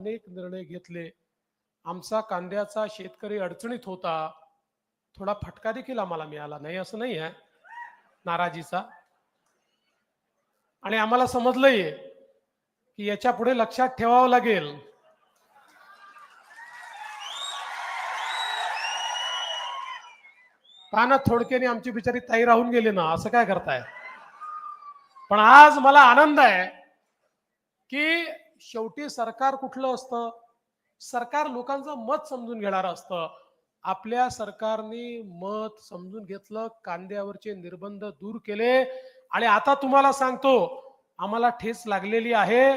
अनेक निर्णय घेतले. आमचा कांद्याचा शेतकरी अडचणीत होता. थोडा फटका देखील आम्हाला मिळाला. नाही असं नाही आहे. नाराजीचा. आणि आम्हाला समजलंय की याच्यापुढे लक्षात ठेवावं लागेल. पाना थोडक्याने आमची बिचारी ताई राहून गेली ना? असं काय करताय? पण आज मला आनंद आहे की शेवटी सरकार कुठलं असतं? सरकार लोकांचं मत समजून घेणार असतं. आपल्या सरकारने मत समजून घेतलं कांद्यावरचे निर्बंध दूर केले. आणि आता तुम्हाला सांगतो आम्हाला ठेस लागलेली आहे.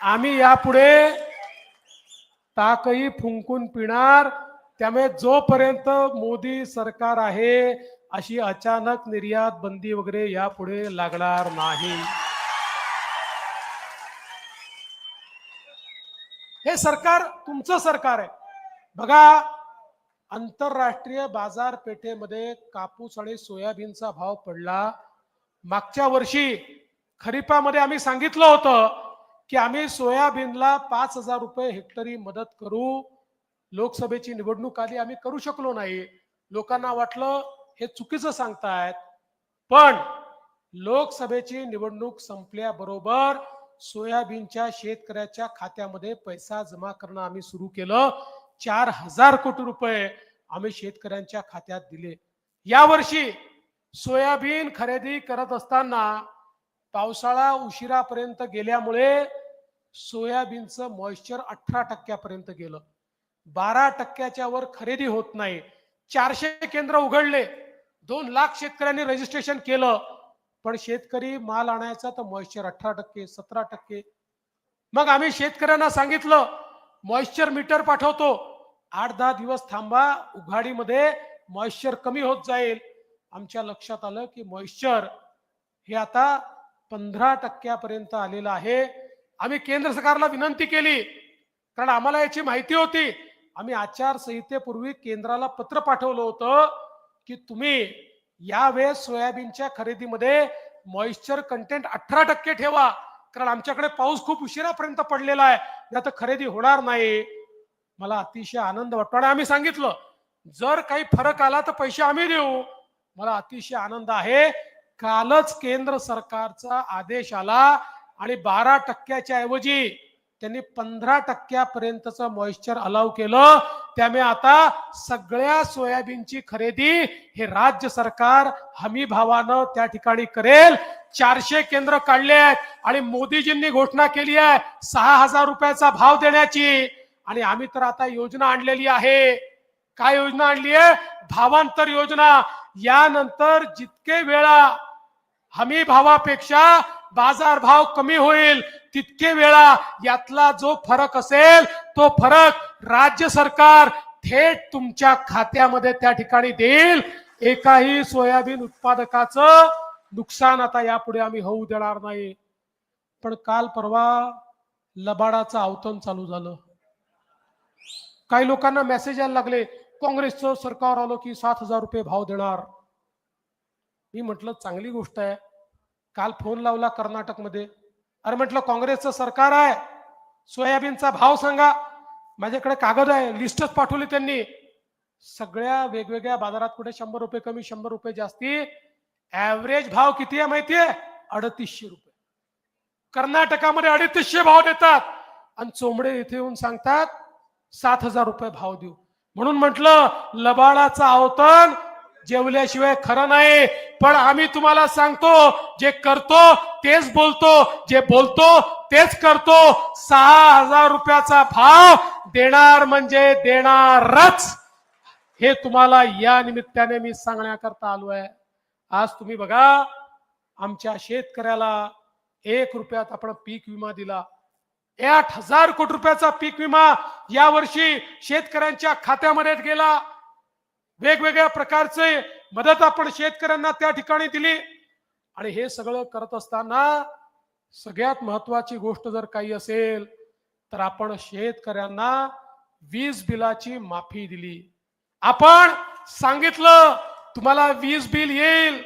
आम्ही यापुढे ताकही फुंकून पिणार. त्यामुळे जोपर्यंत मोदी सरकार आहे अशी अचानक निर्यात बंदी वगैरे यापुढे लागणार नाही. हे सरकार तुमचं सरकार आहे. बघा आंतरराष्ट्रीय बाजारपेठेमध्ये कापूस आणि सोयाबीनचा भाव पडला. मागच्या वर्षी खरीपामध्ये आम्ही सांगितलं होतं की आम्ही सोयाबीनला पाच हजार रुपये हेक्टरी मदत करू. लोकसभेची निवडणूक आली आम्ही करू शकलो नाही. लोकांना वाटलं हे चुकीचं सांगतायत. पण लोकसभेची निवडणूक संपल्याबरोबर सोयाबीनच्या शेतकऱ्याच्या खात्यामध्ये पैसा जमा करणं आम्ही सुरू केलं. चार हजार कोटी रुपये आम्ही शेतकऱ्यांच्या खात्यात दिले. यावर्षी सोयाबीन खरेदी करत असताना पावसाळा उशिरापर्यंत गेल्यामुळे सोयाबीनचं मॉइश्चर अठरा टक्क्यापर्यंत गेलं. बारा टक्क्याच्या वर खरेदी होत नाही. चारशे केंद्र उघडले. दोन लाख शेतकऱ्यांनी रजिस्ट्रेशन केलं. पण शेतकरी माल आणायचा तर मॉइश्चर अठरा टक्के सतरा टक्के. मग आम्ही शेतकऱ्यांना सांगितलं मॉइश्चर मीटर पाठवतो. आठ दहा दिवस थांबा उघाडीमध्ये मॉइश्चर कमी होत जाईल. आमच्या लक्षात आलं की मॉइश्चर हे आता पंधरा टक्क्यापर्यंत आलेलं आहे. आम्ही केंद्र सरकारला विनंती केली कारण आम्हाला याची माहिती होती. आम्ही आचारसंहितेपूर्वी केंद्राला पत्र पाठवलं होतं की तुम्ही यावेळेस सोयाबीनच्या खरेदीमध्ये मॉइश्चर कंटेंट अठरा टक्के ठेवा. कारण आमच्याकडे पाऊस खूप उशिरापर्यंत पडलेला आहे. नाही तर खरेदी होणार नाही. मला अतिशय आनंद वाटतो. आणि आम्ही सांगितलं जर काही फरक आला तर पैसे आम्ही देऊ. मला अतिशय आनंद आहे. कालच केंद्र सरकारचा आदेश आला आणि बारा टक्क्याच्या ऐवजी त्यांनी पंधरा टक्क्यापर्यंतचं मॉइश्चर अलाव केलं. त्यामुळे आता सगळ्या सोयाबीनची खरेदी हे राज्य सरकार हमी भावानं त्या ठिकाणी करेल. चारशे केंद्र काढले आहेत आणि मोदीजींनी घोषणा केली आहे सहा हजार रुपयाचा भाव देण्याची. आणि आम्ही तर आता योजना आणलेली आहे. काय योजना आणली आहे? भावांतर योजना. यानंतर जितके वेळा हमी भावापेक्षा बाजार भाव कमी होईल तितके वेळा यातला जो फरक असेल तो फरक राज्य सरकार थेट तुमच्या खात्यामध्ये त्या ठिकाणी देईल. एकाही सोयाबीन उत्पादकाचं नुकसान आता यापुढे आम्ही होऊ देणार नाही. पण काल परवा लबाडाचं अवतन चालू झालं. काही लोकांना मेसेज यायला लागले काँग्रेसचं सरकार आलं की सात हजार रुपये भाव देणार. मी म्हटलं चांगली गोष्ट आहे. काल फोन लावला कर्नाटकमध्ये. अरे म्हटलं काँग्रेसचं सरकार आहे. सोयाबीनचा भाव सांगा. माझ्याकडे कागद आहे लिस्टच पाठवली त्यांनी. सगळ्या वेगवेगळ्या बाजारात कुठे शंभर रुपये कमी शंभर रुपये जास्ती. ऍव्हरेज भाव किती आहे माहितीये अडतीसशे रुपये. कर्नाटकामध्ये अडतीसशे भाव देतात. आणि चोंबडे इथे येऊन सांगतात सात हजार रुपये भाव देऊ. म्हणून म्हटलं लबाडाचं अवतन जेवल्याशिवाय खरं नाही. पण आम्ही तुम्हाला सांगतो जे करतो तेच बोलतो जे बोलतो तेच करतो. सहा हजार रुपयाचा भाव देणार म्हणजे देणारच. हे तुम्हाला या निमित्ताने मी सांगण्याकरता आलो आहे. आज तुम्ही बघा आमच्या शेतकऱ्याला एक रुपयात आपण पीक विमा दिला. आठ हजार कोटी रुपयाचा पीक विमा यावर्षी शेतकऱ्यांच्या खात्यामध्ये गेला. वेगवेगळ्या प्रकारचे मदत आपण शेतकऱ्यांना त्या ठिकाणी दिली. आणि हे सगळं करत असताना सगळ्यात महत्वाची गोष्ट जर काही असेल तर आपण शेतकऱ्यांना वीज बिलाची माफी दिली. आपण सांगितलं तुम्हाला वीज बिल येईल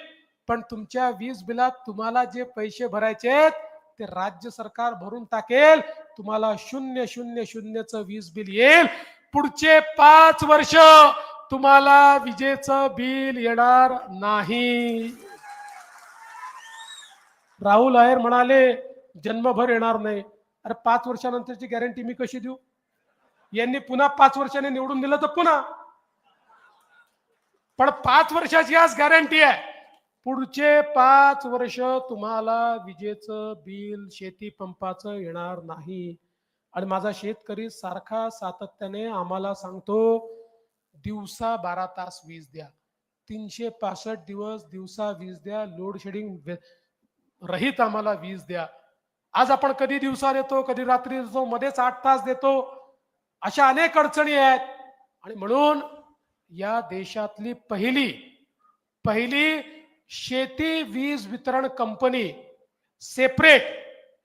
पण तुमच्या वीज बिलात तुम्हाला जे पैसे भरायचे ते राज्य सरकार भरून टाकेल. तुम्हाला शून्य शून्य शून्यचं वीज बिल येईल. पुढचे पाच वर्ष तुम्हाला विजेचं बिल येणार नाही. राहुल आहेर म्हणाले जन्मभर येणार नाही. अरे पाच वर्षानंतरची गॅरंटी मी कशी देऊ? यांनी पुन्हा पाच वर्षाने निवडून दिलं तर पुन्हा. पण पाच वर्षाची आज गॅरंटी आहे. पुढचे पाच वर्ष तुम्हाला विजेचं बिल शेती पंपाचं येणार नाही. आणि माझा शेतकरी सारखा सातत्याने आम्हाला सांगतो दिवसा बारा तास वीज द्या. तीनशे पासष्ट दिवस दिवसा वीज द्या. लोड शेडिंग रहित आम्हाला वीज द्या. आज आपण कधी दिवसा देतो कधी रात्री देतो मध्येच आठ तास देतो. अशा अनेक अडचणी आहेत. आणि म्हणून या देशातली पहिली पहिली शेती वीज वितरण कंपनी सेपरेट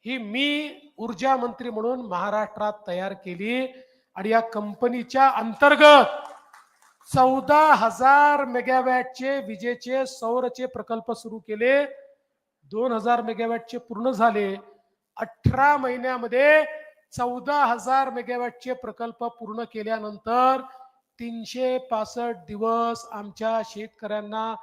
ही मी ऊर्जा मंत्री म्हणून महाराष्ट्रात तयार केली. आणि या कंपनीच्या अंतर्गत चौदा हजार मेगावॅटचे विजेचे सौरचे प्रकल्प सुरू केले. दोन हजार मेगावॅटचे पूर्ण झाले. अठरा महिन्यामध्ये चौदा हजार मेगावॅटचे प्रकल्प पूर्ण केल्यानंतर तीनशे पासष्ट दिवस आमच्या शेतकऱ्यांना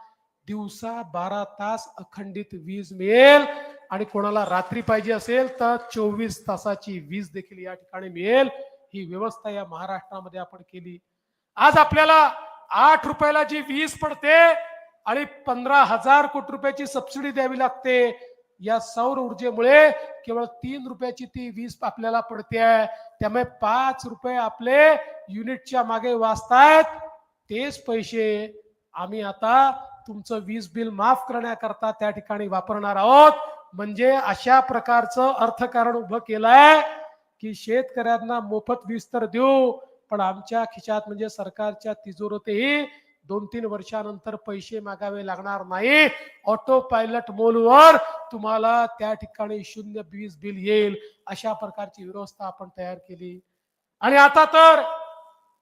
दिवसा बारा तास अखंडित वीज मिळेल. आणि कोणाला रात्री पाहिजे असेल तर चोवीस तासाची वीज देखील या ठिकाणी मिळेल. ही व्यवस्था या महाराष्ट्रामध्ये आपण केली. आज आपल्याला आठ रुपयाला जी वीज पडते आणि पंधरा हजार कोटी रुपयाची सबसिडी द्यावी लागते. या सौर ऊर्जेमुळे केवळ तीन रुपयाची ती वीज आपल्याला पडते आहे. त्यामुळे पाच रुपये आपले युनिटच्या मागे वाचतायत. तेच पैसे आम्ही आता तुमचं वीज बिल माफ करण्याकरता त्या ठिकाणी वापरणार आहोत. म्हणजे अशा प्रकारचं अर्थकारण उभं केलंय की शेतकऱ्यांना मोफत वीज तर देऊ पण आमच्या खिशात म्हणजे सरकारच्या तिजोरीतही दोन तीन वर्षानंतर पैसे मागावे लागणार नाही. ऑटो पायलट मोलवर तुम्हाला त्या ठिकाणी शून्य वीज बिल येईल अशा प्रकारची व्यवस्था आपण तयार केली. आणि आता तर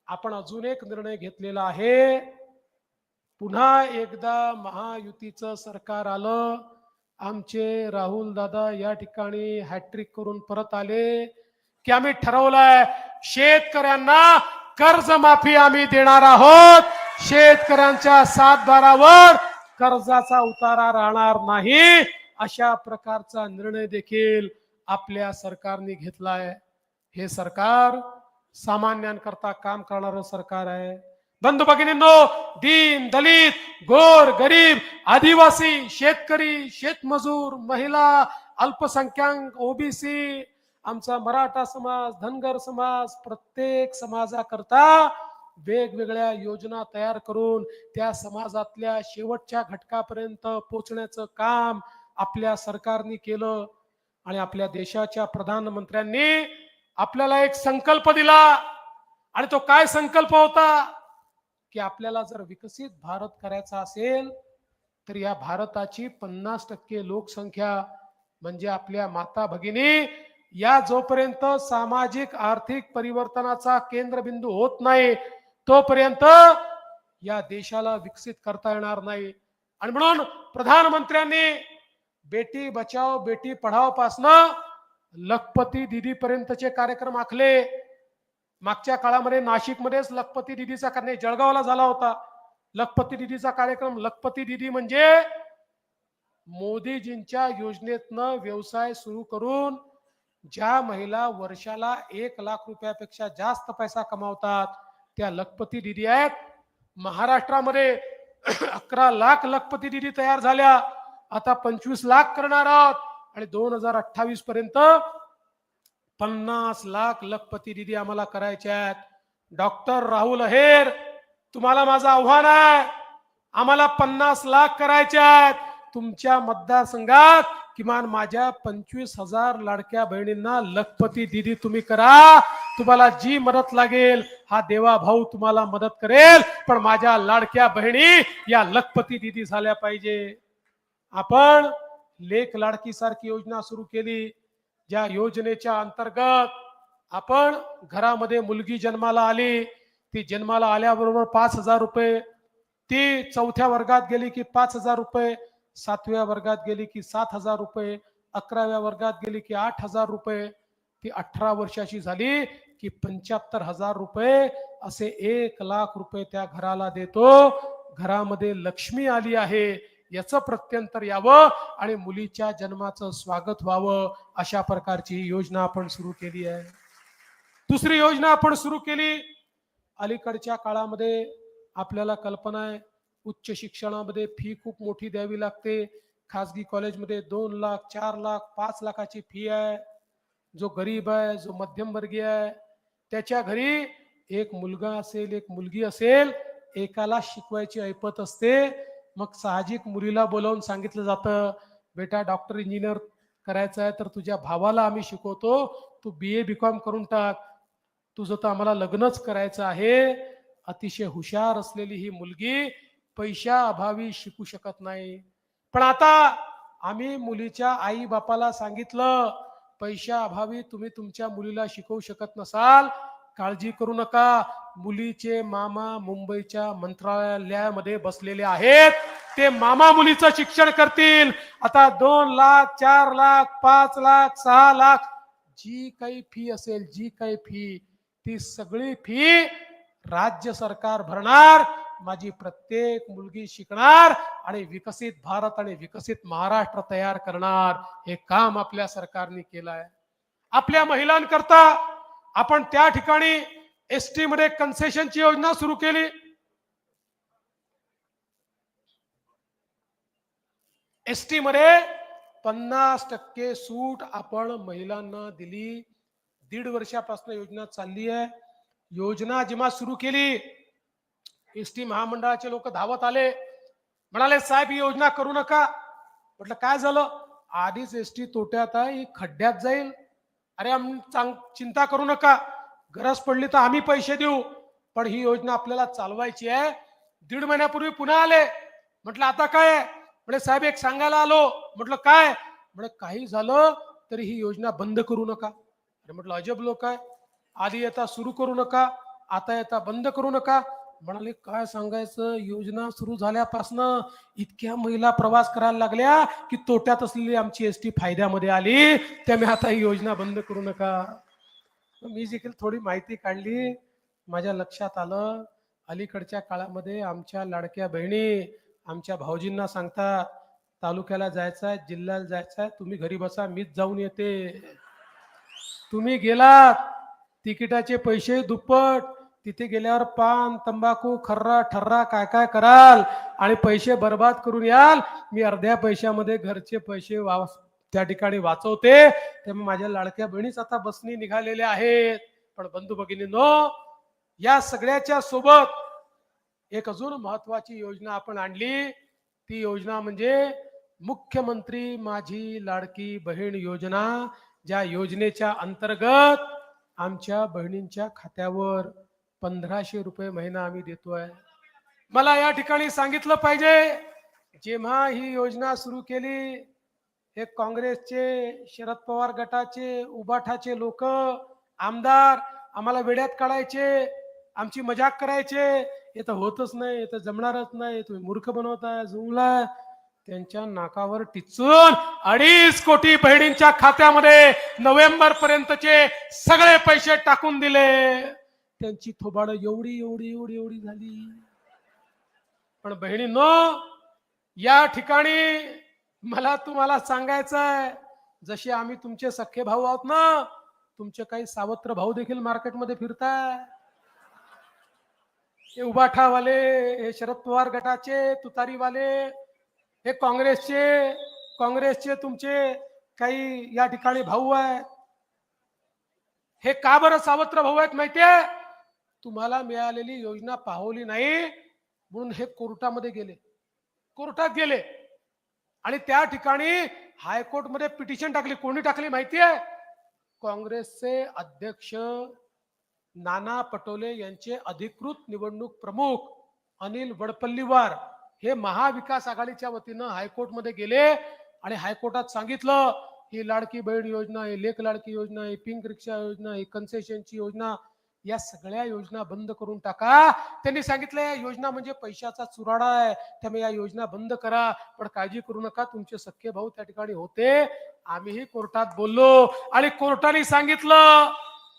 आपण अजून एक निर्णय घेतलेला आहे. पुन्हा एकदा महायुतीचं सरकार आलं. आमचे राहुल दादा या ठिकाणी हॅट्रिक करून परत आले. की आम्ही ठरवलंय शेतकऱ्यांना कर्जमाफी आम्ही देणार आहोत. शेतकऱ्यांच्या सातबारावर कर्जाचा उतारा राहणार नाही. अशा प्रकारचा निर्णय देखील आपल्या सरकारने घेतलाय. हे सरकार सामान्यांकरता काम करणारं सरकार आहे. बंधू भगिनींनो दीन दलित गोर गरीब आदिवासी शेतकरी शेतमजूर महिला अल्पसंख्याक ओबीसी आमचा मराठा समाज धनगर समाज प्रत्येक समाजाकरता वेगवेगळ्या योजना तयार करून त्या समाजातल्या शेवटच्या घटकापर्यंत पोहोचण्याचं काम आपल्या सरकारने केलं आणि आपल्या देशाच्या प्रधानमंत्र्यांनी आपल्याला एक संकल्प दिला. आणि तो काय संकल्प होता? की आपल्याला जर विकसित भारत करायचा असेल तर या भारताची पन्नास टक्के लोकसंख्या म्हणजे आपल्या माता भगिनी या जोपर्यंत सामाजिक आर्थिक परिवर्तनाचा केंद्रबिंदू होत नाही तोपर्यंत या देशाला विकसित करता येणार नाही. आणि म्हणून प्रधानमंत्र्यांनी बेटी बचाव बेटी पढाव पासनं लखपती दिदी पर्यंतचे कार्यक्रम आखले. मागच्या काळामध्ये नाशिकमध्येच लखपती दिदीचा कारण जळगावला झाला होता. लखपती दिदीचा कार्यक्रम लखपती दिदी म्हणजे मोदीजींच्या योजनेतनं व्यवसाय सुरू करून ज्या महिला वर्षाला एक लाख रुपयापेक्षा जास्त पैसा कमावतात त्या लखपती दिदी आहेत. महाराष्ट्रामध्ये अकरा लाख लखपती दिदी तयार झाल्या. आता पंचवीस लाख करणार आहोत. आणि दोन हजार अठ्ठावीस पर्यंत पन्नास लाख लखपती दिदी आम्हाला करायच्या आहेत. डॉक्टर राहुल अहेर तुम्हाला माझं आव्हान आहे. आम्हाला पन्नास लाख करायचे आहेत. तुमच्या मतदारसंघात किमान माझ्या पंचवीस हजार लाडक्या बहिणींना लखपती दिदी तुम्ही करा. तुम्हाला जी मदत लागेल हा देवा भाऊ तुम्हाला मदत करेल. पण माझ्या लाडक्या बहिणी या लखपती दिदी झाल्या पाहिजे. आपण लेख लाडकी सारखी योजना सुरू केली. ज्या योजनेच्या अंतर्गत आपण घरामध्ये मुलगी जन्माला आली. ती जन्माला आल्याबरोबर पाच हजार रुपये. ती चौथ्या वर्गात गेली की पाच हजार रुपये. सातव्या वर्गात गेली की सात हजार रुपये अकराव्या वर्गात गेली की आठ हजार रुपये. ती अठरा वर्षाची झाली की पंच्याहत्तर हजार रुपये असे एक लाख रुपये त्या घराला देतो. घरामध्ये लक्ष्मी आली आहे. याचं प्रत्यंतर यावं आणि मुलीच्या जन्माचं स्वागत व्हावं अशा प्रकारची ही योजना आपण सुरू केली आहे. दुसरी योजना आपण सुरू केली. अलीकडच्या काळामध्ये आपल्याला कल्पना आहे उच्च शिक्षणामध्ये फी खूप मोठी द्यावी लागते. खाजगी कॉलेजमध्ये दोन लाख चार लाख पाच लाखाची फी आहे. जो गरीब आहे जो मध्यमवर्गीय आहे त्याच्या घरी एक मुलगा असेल एक मुलगी असेल एकाला शिकवायची ऐपत असते. मग साहजिक मुलीला बोलावून सांगितलं जातं बेटा डॉक्टर इंजिनियर करायचं आहे तर तुझ्या भावाला आम्ही शिकवतो. तू बी ए बी कॉम करून टाक. तुझं तर आम्हाला लग्नच करायचं आहे. अतिशय हुशार असलेली ही मुलगी पैशाअभावी शिकू शकत नाही. पण आता आम्ही मुलीच्या आई बापाला सांगितलं पैशाअभावी तुम्ही तुमच्या मुलीला शिकवू शकत नसाल. काळजी करू नका. मुलीचे मामा मुंबईच्या मंत्रालयामध्ये बसलेले आहेत. ते मामा मुलीचं शिक्षण करतील. आता दोन लाख चार लाख पाच लाख सहा लाख जी काही फी असेल जी काही फी ती सगळी फी राज्य सरकार भरणार. माझी प्रत्येक मुलगी शिकणार आणि विकसित भारत आणि विकसित महाराष्ट्र तयार करणार. हे काम आपल्या सरकारने केलं आहे आपल्या महिलांकरता आपण त्या ठिकाणी एस टी मध्ये कन्सेशनची योजना सुरू केली. एस टी मध्ये पन्नास टक्के सूट आपण महिलांना दिली. दीड वर्षापासून योजना चालली आहे योजना जेव्हा सुरू केली एस टी महामंडळाचे लोक धावत आले. म्हणाले साहेब ही योजना करू नका. म्हटलं काय झालं? आधीच एस टी तोट्यात आहे ही खड्ड्यात जाईल. अरे चांग चिंता करू नका. गरज पडली तर आम्ही पैसे देऊ. पण ही योजना आपल्याला चालवायची आहे. दीड महिन्यापूर्वी पुन्हा आले. म्हटलं आता काय आहे? म्हणे साहेब एक सांगायला आलो. म्हटलं काय? म्हणजे काही झालं तरी ही योजना बंद करू नका. अरे म्हटलं अजब लोक आहे. आधी येता सुरू करू नका. आता येता बंद करू नका. म्हणाले काय सांगायचं? योजना सुरू झाल्यापासनं इतक्या महिला प्रवास करायला लागल्या की तोट्यात असलेली आमची एस टी फायद्यामध्ये आली. त्यामुळे आता ही योजना बंद करू नका. मी देखील थोडी माहिती काढली. माझ्या लक्षात आलं. अलीकडच्या काळामध्ये आमच्या लाडक्या बहिणी आमच्या भाऊजींना सांगतात तालुक्याला जायचं आहे जिल्ह्याला जायचं आहे तुम्ही घरी बसा मीच जाऊन येते. तुम्ही गेलात तिकिटाचे पैसे दुप्पट तिथे गेल्यावर पान तंबाखू खर्रा ठर्रा काय काय कराल? आणि पैसे बर्बाद करून याल. मी अर्ध्या पैशामध्ये घरचे पैसे वा त्या ठिकाणी वाचवते. त्यामुळे माझ्या लाडक्या बहिणीच आता बसनी निघालेल्या आहेत. पण बंधू भगिनीनो या सगळ्याच्या सोबत एक अजून महत्वाची योजना आपण आणली. ती योजना म्हणजे मुख्यमंत्री माझी लाडकी बहीण योजना ज्या योजनेच्या अंतर्गत आमच्या बहिणींच्या खात्यावर पंधराशे रुपये महिना आम्ही देतोय. मला या ठिकाणी सांगितलं पाहिजे जेव्हा ही योजना सुरू केली हे काँग्रेसचे शरद पवार गटाचे उबाठाचे लोक आमदार आम्हाला वेड्यात काढायचे आमची मजाक करायचे हे तर होतच नाही हे तर जमणारच नाही तुम्ही मूर्ख बनवताय जुमला त्यांच्या नाकावर टिचून अडीच कोटी बहिणींच्या खात्यामध्ये नोव्हेंबर पर्यंतचे सगळे पैसे टाकून दिले. त्यांची थोबाड एवढी एवढी एवढी एवढी झाली. पण बहिणींनो या ठिकाणी मला तुम्हाला सांगायचं आहे जसे आम्ही तुमचे सख्खे भाऊ आहोत ना तुमचे काही सावत्र भाऊ देखील मार्केटमध्ये फिरताय. हे उबाठावाले हे शरद पवार गटाचे तुतारीवाले हे काँग्रेसचे काँग्रेसचे तुमचे काही या ठिकाणी भाऊ आहेत. हे का बरं सावत्र भाऊ आहेत माहितीये? तुम्हाला मिळालेली योजना पाहवली नाही म्हणून हे कोर्टामध्ये गेले. कोर्टात गेले. आणि त्या ठिकाणी हायकोर्टमध्ये पिटिशन टाकली. कोणी टाकली माहितीये? काँग्रेसचे अध्यक्ष नाना पटोले यांचे अधिकृत निवडणूक प्रमुख अनिल वडपल्लीवार हे महाविकास आघाडीच्या वतीनं हायकोर्टमध्ये गेले आणि हायकोर्टात सांगितलं ही लाडकी बहीण योजना आहे लेख लाडकी योजना आहे पिंक रिक्षा योजना आहे कन्सेशनची योजना या सगळ्या योजना बंद करून टाका. त्यांनी सांगितलं या योजना म्हणजे पैशाचा चुराडा आहे. त्यामुळे या योजना बंद करा. पण काळजी करू नका. तुमचे सख्खे भाऊ त्या ठिकाणी होते. आम्हीही कोर्टात बोललो आणि कोर्टाने सांगितलं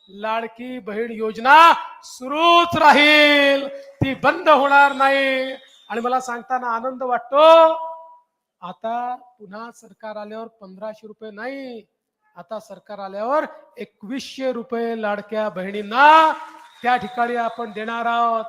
लाडकी बहीण योजना सुरूच राहील. ती बंद होणार नाही. आणि मला सांगताना आनंद वाटतो. आता पुन्हा सरकार आल्यावर पंधराशे रुपये नाही. आता सरकार आल्यावर एकवीसशे रुपये लाडक्या बहिणींना त्या ठिकाणी आपण देणार आहोत.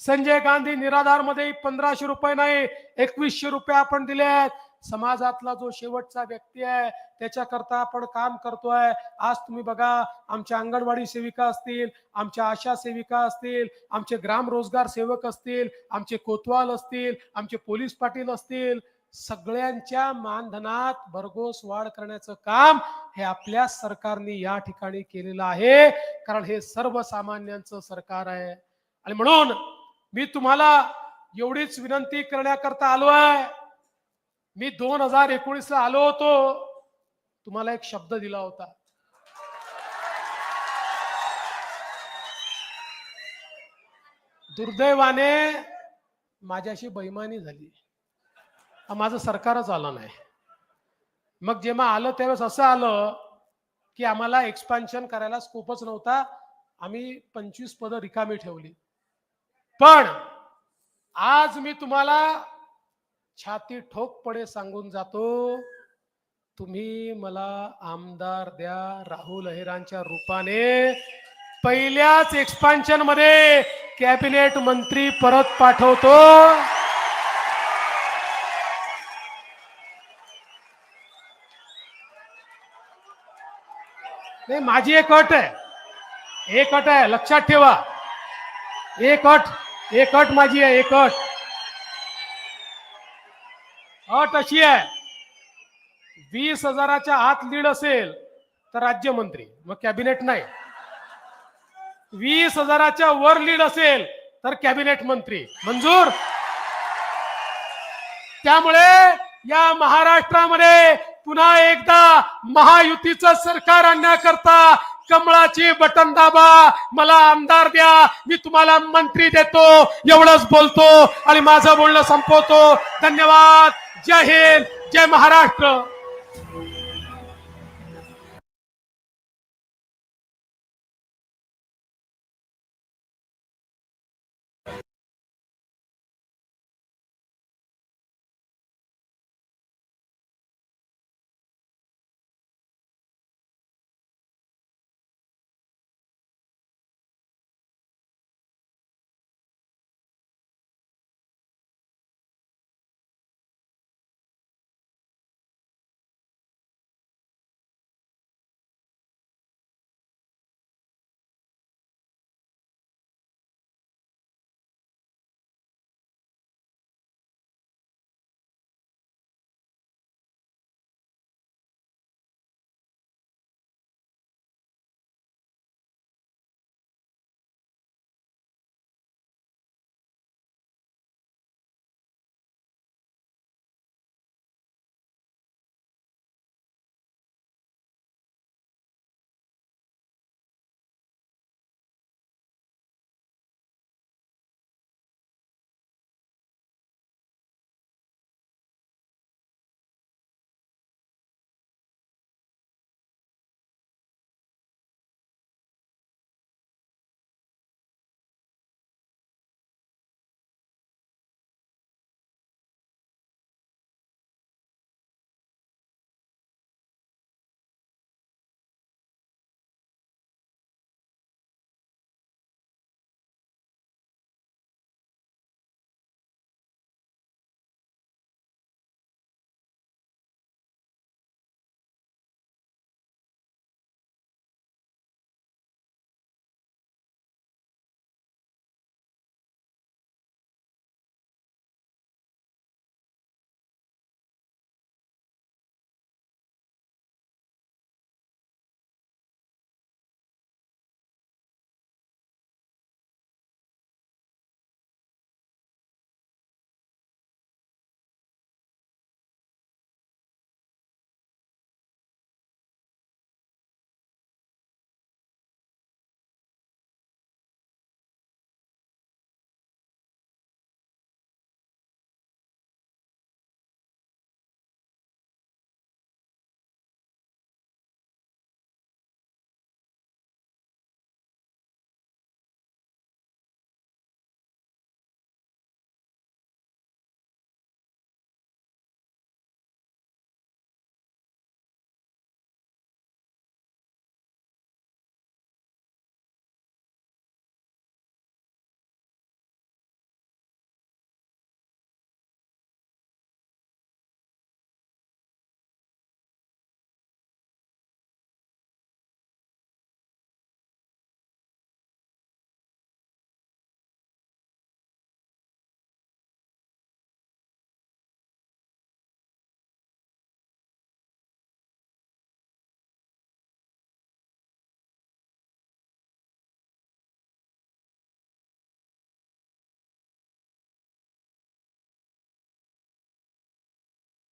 संजय गांधी निराधारमध्ये पंधराशे रुपये नाही एकवीसशे रुपये आपण दिले आहेत. समाजातला जो शेवटचा व्यक्ती आहे त्याच्याकरता आपण काम करतोय. आज तुम्ही बघा आमच्या अंगणवाडी सेविका असतील आमच्या आशा सेविका असतील आमचे ग्राम रोजगार सेवक असतील आमचे कोतवाल असतील आमचे पोलीस पाटील असतील. सगळ्यांच्या मानधनात भरघोस वाढ करण्याचं काम हे आपल्या सरकारने या ठिकाणी केलेलं आहे. कारण हे सर्वसामान्यांचं सरकार आहे. आणि म्हणून मी तुम्हाला एवढीच विनंती करण्याकरता आलो आहे. मी दोन हजार एकोणीस ला आलो होतो. तुम्हाला एक शब्द दिला होता. दुर्दैवाने माझ्याशी बैमानी झाली. माझं सरकारच आलं नाही. मग जेव्हा आलं त्यावेळेस असं आलं की आम्हाला एक्सपान्शन करायला स्कोपच नव्हता. आम्ही पंचवीस पदं रिकामी ठेवली. पण आज मी तुम्हाला छाती ठोकपणे सांगून जातो तुम्ही मला आमदार द्या राहुल अहिरांच्या रूपाने. पहिल्याच एक्सपान्शनमध्ये कॅबिनेट मंत्री परत पाठवतो. नाही माझी एक अट आहे. एक अट आहे लक्षात ठेवा. एक अट एक अट माझी आहे एक अट. अट अशी आहे. वीस हजाराच्या आत लीड असेल तर राज्यमंत्री मग कॅबिनेट नाही. वीस हजाराच्या वर लीड असेल तर कॅबिनेट मंत्री. मंजूर? त्यामुळे या महाराष्ट्रामध्ये पुन्हा एकदा महायुतीचं सरकार आणण्याकरता कमळाची बटन दाबा. मला आमदार द्या. मी तुम्हाला मंत्री देतो. एवढंच बोलतो आणि माझं बोलणं संपवतो. धन्यवाद. जय हिंद. जय महाराष्ट्र.